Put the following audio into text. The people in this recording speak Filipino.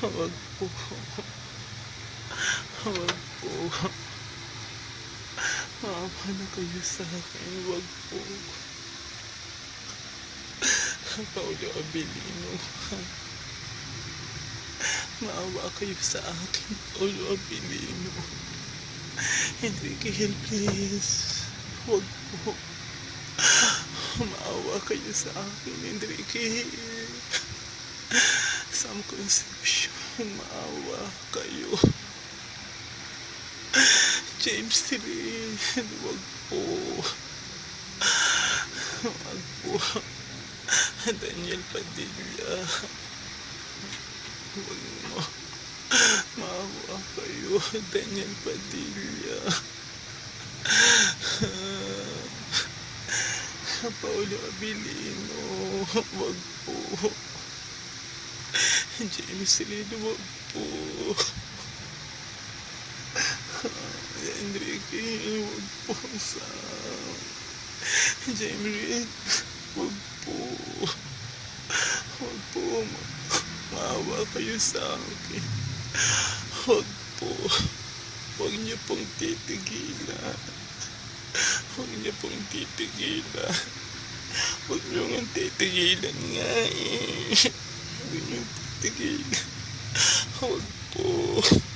Huwag po. Huwag po. Maawa na kayo sa akin. Huwag po. Paulo Abilino. Maawa kayo sa akin. Paulo Abilino. Enrique Hill, please. Huwag po. Maawa kayo sa akin, Enrique Hill. Sam Concepcion, maawa kayo. James Rin, wag po. Wag po. Daniel Padilla. Wag mo. Maawa kayo, Daniel Padilla. Paulo Abilino, wag po. Rin, wag po. Enrique, wag po sa... James Rin, wag po. Wag po. ma- Maawa kayo sa akin. Wag po. Huwag niyo pong titigilan. Huwag niyo pong titigilan. Huwag niyo nga titigilan nga eh. Huwag niyo titigilan. Huwag po.